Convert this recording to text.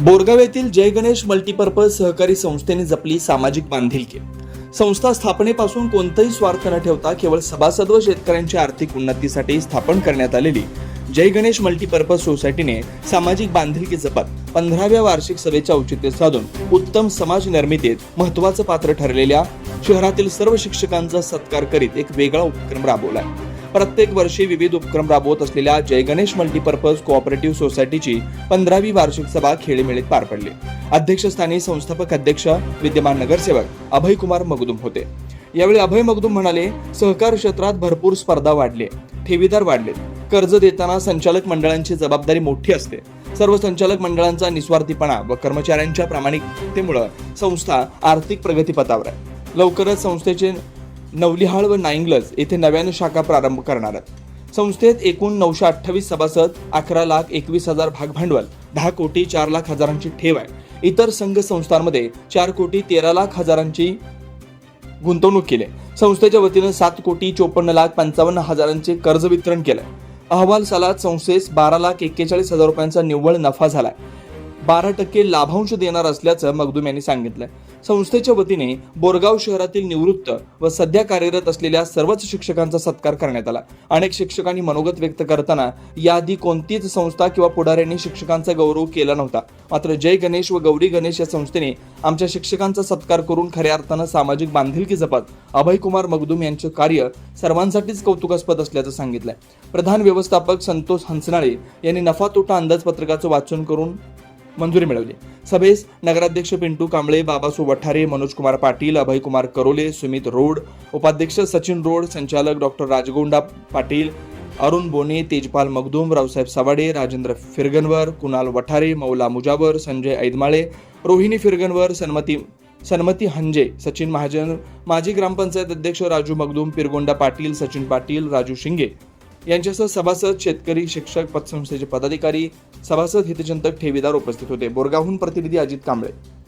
बोरगाव येथील जय गणेश मल्टीपर्पज सहकारी संस्थेने जपली सामाजिक बांधिलकी. संस्था स्थापनेपासून कोणताही स्वार्थ न ठेवता केवळ सभासद व शेतकऱ्यांच्या आर्थिक उन्नतीसाठी स्थापन करण्यात आलेली जय गणेश मल्टीपर्पज सोसायटीने सामाजिक बांधिलकी जपत पंधराव्या वार्षिक सभेचे औचित्य साधून उत्तम समाज निर्मितीत महत्वाचं पात्र ठरलेल्या शहरातील सर्व शिक्षकांचा सत्कार करीत एक वेगळा उपक्रम राबवलाय प्रत्येक वर्षी विविध उपक्रम राबवत असलेल्या जयगणेश मल्टीपर्पज कोऑपरेटिव्ह सोसायटीची पंधरावी वार्षिक सभा खेळीमेळीत पार पडली. अध्यक्षस्थानी संस्थापक अध्यक्ष विद्यमान नगरसेवक अभय कुमार मगदुम होते. यावेळी अभय मगदुम म्हणाले सहकार क्षेत्रात भरपूर स्पर्धा वाढली ठेवीदार वाढले कर्ज देताना संचालक मंडळांची जबाबदारी मोठी असते. सर्व संचालक मंडळांचा निस्वार्थीपणा व कर्मचाऱ्यांच्या प्रामाणिकतेमुळे संस्था आर्थिक प्रगतीपथावर आहे. लवकरच संस्थेचे नवलिहाळ व नाईंगलज येथे नव्याने शाखा प्रारंभ करणार आहेत. संस्थेत एकूण नऊशे अठ्ठावीस सभासद अकरा लाख एकवीस हजार भागभांडवल दहा कोटी चार लाख हजारांची ठेव आहे. इतर संघ संस्थांमध्ये चार कोटी तेरा लाख हजारांची गुंतवणूक केली आहे. संस्थेच्या वतीनं सात कोटी चोपन्न लाख पंचावन्न हजारांचे कर्ज वितरण केलं अहवाल सालात संस्थेस बारा लाख एक्केचाळीस हजार रुपयांचा निव्वळ नफा झालाय. बारा टक्के लाभांश देणार असल्याचं मगदूम यांनी सांगितलं संस्थेच्या वतीने बोरगाव शहरातील निवृत्त व सध्या कार्यरत असलेल्या सर्वच शिक्षकांचा सत्कार करण्यात आला. अनेक शिक्षकांनी मनोगत व्यक्त करताना याआधी कोणतीच संस्था किंवा पुढाऱ्यांनी शिक्षकांचा गौरव केला नव्हता. मात्र जय गणेश व गौरी गणेश या संस्थेने आमच्या शिक्षकांचा सत्कार करून खऱ्या अर्थानं सामाजिक बांधिलकी जपत अभय कुमार मगदूम यांचं कार्य सर्वांसाठीच कौतुकास्पद असल्याचं सांगितलंय. प्रधान व्यवस्थापक संतोष हंसनाळे यांनी नफा तोटा अंदाजपत्रकाचं वाचन करून मंजुरी मिळवली. सभेस नगराध्यक्ष पिंटू कांबळे बाबासू वठारे मनोज कुमार पाटील अभय कुमार करोले सुमित रोड उपाध्यक्ष सचिन रोड संचालक डॉक्टर राजगोंडा पाटील अरुण बोने तेजपाल मगदूम रावसाहेब सवाडे राजेंद्र फिरगनवर कुणाल वठारे मौला मुजावर संजय ऐदमाळे रोहिणी फिरगनवर सन्मती सन्मती हंजे सचिन महाजन माजी ग्रामपंचायत अध्यक्ष राजू मगदूम पिरगोंडा पाटील सचिन पाटील राजू शिंगे. यांच्यासह सभासद शेतकरी शिक्षक पतसंस्थेचे पदाधिकारी सभासद हितचिंतक ठेवीदार उपस्थित होते. बोरगावहून प्रतिनिधी अजित कांबळे.